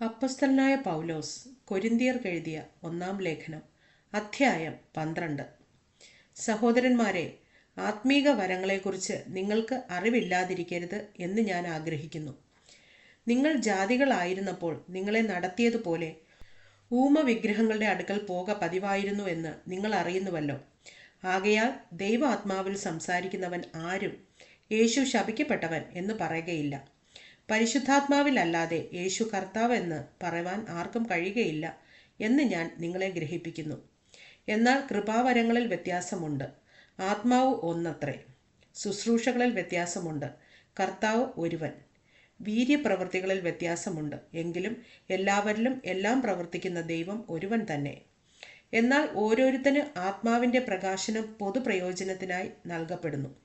അപ്പസ്തലനായ പൗലോസ് കൊരിന്തിയർക്ക് എഴുതിയ ഒന്നാം ലേഖനം അധ്യായം പന്ത്രണ്ട്. സഹോദരന്മാരെ ആത്മീക വരങ്ങളെക്കുറിച്ച് നിങ്ങൾക്ക് അറിവില്ലാതിരിക്കരുത് എന്ന് ഞാൻ ആഗ്രഹിക്കുന്നു. നിങ്ങൾ ജാതികളായിരുന്നപ്പോൾ നിങ്ങളെ നടത്തിയതുപോലെ ഊമ വിഗ്രഹങ്ങളുടെ അടുക്കൽ പോക പതിവായിരുന്നു എന്ന് നിങ്ങൾ അറിയുന്നുവല്ലോ. ആകയാൽ ദൈവാത്മാവിൽ സംസാരിക്കുന്നവൻ ആരും യേശു ശപിക്കപ്പെട്ടവൻ എന്ന് പറയുകയില്ല. പരിശുദ്ധാത്മാവിലല്ലാതെ യേശു കർത്താവ് എന്ന് പറയുവാൻ ആർക്കും കഴിയുകയില്ല എന്ന് ഞാൻ നിങ്ങളെ ഗ്രഹിപ്പിക്കുന്നു. എന്നാൽ കൃപാവരങ്ങളിൽ വ്യത്യാസമുണ്ട്. ആത്മാവ് ഒന്നത്രേ. ശുശ്രൂഷകളിൽ വ്യത്യാസമുണ്ട്. കർത്താവ് ഒരുവൻ. വീര്യപ്രവൃത്തികളിൽ വ്യത്യാസമുണ്ട്. എങ്കിലും എല്ലാവരിലും എല്ലാം പ്രവർത്തിക്കുന്ന ദൈവം ഒരുവൻ തന്നെ. എന്നാൽ ഓരോരുത്തന് ആത്മാവിന്റെ പ്രകാശനം പൊതുപ്രയോജനത്തിനായി നൽകപ്പെടുന്നു.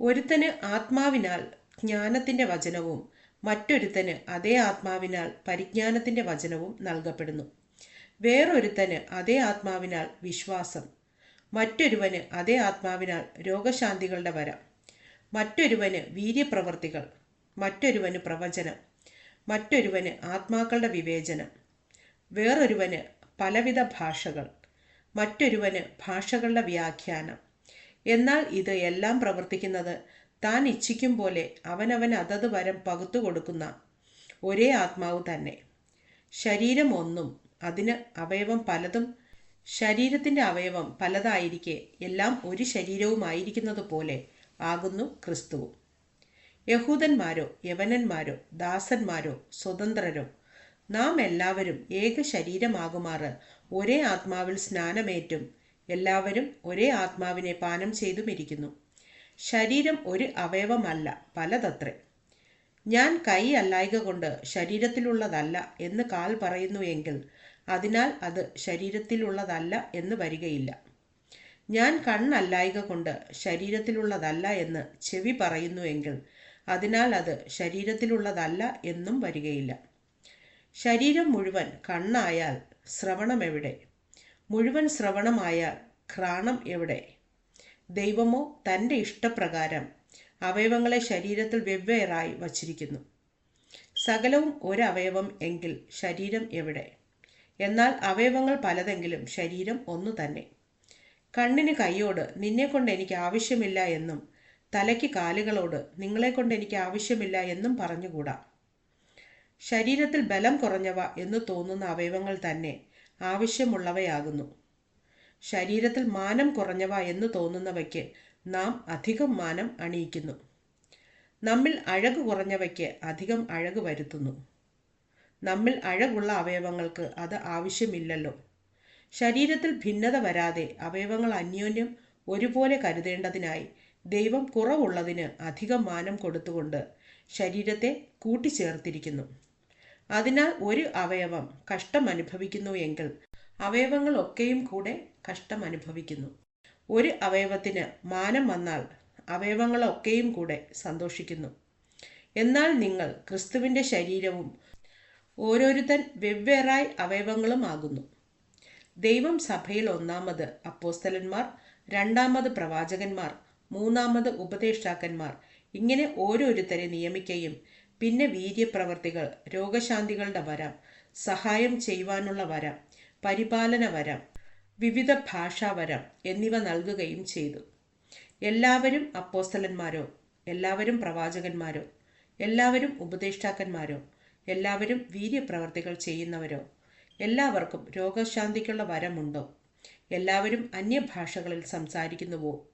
ഒരുത്തന് ആത്മാവിനാൽ ജ്ഞാനത്തിന്റെ വചനവും മറ്റൊരുത്തന് അതേ ആത്മാവിനാൽ പരിജ്ഞാനത്തിന്റെ വചനവും നൽകപ്പെടുന്നു. വേറൊരുത്തന് അതേ ആത്മാവിനാൽ വിശ്വാസം. മറ്റൊരുവന് അതേ ആത്മാവിനാൽ രോഗശാന്തികളുടെ വരം. മറ്റൊരുവന് വീര്യപ്രവർത്തികൾ. മറ്റൊരുവന് പ്രവചനം. മറ്റൊരുവന് ആത്മാക്കളുടെ വിവേചനം. വേറൊരുവന് പലവിധ ഭാഷകൾ. മറ്റൊരുവന് ഭാഷകളുടെ വ്യാഖ്യാനം. എന്നാൽ ഇത് എല്ലാം പ്രവർത്തിക്കുന്നത് താൻ ഇച്ഛിക്കും പോലെ അവനവൻ അതത് വരം പകുത്തു കൊടുക്കുന്ന ഒരേ ആത്മാവ് തന്നെ. ശരീരം ഒന്നും അതിന് അവയവം പലതും ശരീരത്തിന്റെ അവയവം പലതായിരിക്കെ എല്ലാം ഒരു ശരീരവുമായിരിക്കുന്നത് പോലെ ആകുന്നു ക്രിസ്തുവും യഹൂദന്മാരോ യവനന്മാരോ ദാസന്മാരോ സ്വതന്ത്രരോ നാം എല്ലാവരും ഏക ശരീരമാകുമാറ് ഒരേ ആത്മാവിൽ സ്നാനമേറ്റും എല്ലാവരും ഒരേ ആത്മാവിനെ പാനം ചെയ്തും ഇരിക്കുന്നു ശരീരം ഒരു അവയവമല്ല പലതത്രേ. ഞാൻ കൈ അല്ലായക കൊണ്ട് ശരീരത്തിലുള്ളതല്ല എന്ന് കാൽ പറയുന്നു എങ്കിൽ അതിനാൽ അത് ശരീരത്തിലുള്ളതല്ല എന്ന് വരികയില്ല. ഞാൻ കണ്ണല്ലായക കൊണ്ട് ശരീരത്തിലുള്ളതല്ല എന്ന് ചെവി പറയുന്നു എങ്കിൽ അതിനാൽ അത് ശരീരത്തിലുള്ളതല്ല എന്നും വരികയില്ല. ശരീരം മുഴുവൻ കണ്ണായാൽ ശ്രവണം എവിടെ? മുഴുവൻ ശ്രവണമായാൽ ഘ്രാണം എവിടെ? ദൈവമോ തന്റെ ഇഷ്ടപ്രകാരം അവയവങ്ങളെ ശരീരത്തിൽ വെവ്വേറായി വച്ചിരിക്കുന്നു. സകലവും ഒരവയവം എങ്കിൽ ശരീരം എവിടെ? എന്നാൽ അവയവങ്ങൾ പലതെങ്കിലും ശരീരം ഒന്നു തന്നെ. കണ്ണിന് കൈയോട് നിന്നെക്കൊണ്ട് എനിക്ക് ആവശ്യമില്ല എന്നും തലയ്ക്ക് കാലുകളോട് നിങ്ങളെക്കൊണ്ട് എനിക്ക് ആവശ്യമില്ല എന്നും പറഞ്ഞുകൂടാ? ശരീരത്തിൽ ബലം കുറഞ്ഞവ എന്ന് തോന്നുന്ന അവയവങ്ങൾ തന്നെ ആവശ്യമുള്ളവയാകുന്നു. ശരീരത്തിൽ മാനം കുറഞ്ഞവ എന്ന് തോന്നുന്നവയ്ക്ക് നാം അധികം മാനം അണിയിക്കുന്നു. നമ്മിൽ അഴക് കുറഞ്ഞവയ്ക്ക് അധികം അഴക് വരുത്തുന്നു. നമ്മിൽ അഴകുള്ള അവയവങ്ങൾക്ക് അത് ആവശ്യമില്ലല്ലോ. ശരീരത്തിൽ ഭിന്നത വരാതെ അവയവങ്ങൾ അന്യോന്യം ഒരുപോലെ കരുതേണ്ടതിനായി ദൈവം കുറവുള്ളതിന് അധികം മാനം കൊടുത്തുകൊണ്ട് ശരീരത്തെ കൂട്ടിച്ചേർത്തിരിക്കുന്നു. അതിനാൽ ഒരു അവയവം കഷ്ടം അനുഭവിക്കുന്നു എങ്കിൽ അവയവങ്ങളൊക്കെയും കൂടെ കഷ്ടം അനുഭവിക്കുന്നു ഒരു അവയവത്തിന് മാനം വന്നാൽ അവയവങ്ങളൊക്കെയും കൂടെ സന്തോഷിക്കുന്നു. എന്നാൽ നിങ്ങൾ ക്രിസ്തുവിന്റെ ശരീരവും ഓരോരുത്തൻ വെവ്വേറായി അവയവങ്ങളും ആകുന്നു. ദൈവം സഭയിൽ ഒന്നാമത് അപ്പോസ്തലന്മാർ രണ്ടാമത് പ്രവാചകന്മാർ മൂന്നാമത് ഉപദേഷ്ടാക്കന്മാർ ഇങ്ങനെ ഓരോരുത്തരെ നിയമിക്കുകയും പിന്നെ വീര്യപ്രവർത്തികൾ രോഗശാന്തികളുടെ വരം സഹായം ചെയ്യുവാനുള്ള വരം പരിപാലന വരം വിവിധ ഭാഷാവരം എന്നിവ നൽകുകയും ചെയ്തു. എല്ലാവരും അപ്പോസ്തലന്മാരോ എല്ലാവരും പ്രവാചകന്മാരോ എല്ലാവരും ഉപദേഷ്ടാക്കന്മാരോ എല്ലാവരും വീര്യപ്രവർത്തികൾ ചെയ്യുന്നവരോ എല്ലാവർക്കും രോഗശാന്തിക്കുള്ള വരമുണ്ടോ? എല്ലാവരും അന്യഭാഷകളിൽ സംസാരിക്കുന്നുവോ?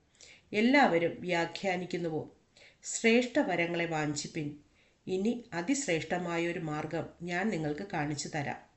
എല്ലാവരും വ്യാഖ്യാനിക്കുന്നുവോ? ശ്രേഷ്ഠ വരങ്ങളെ വാഞ്ചിപ്പിൻ. ഇനി അതിശ്രേഷ്ഠമായൊരു മാർഗം ഞാൻ നിങ്ങൾക്ക് കാണിച്ചു തരാം.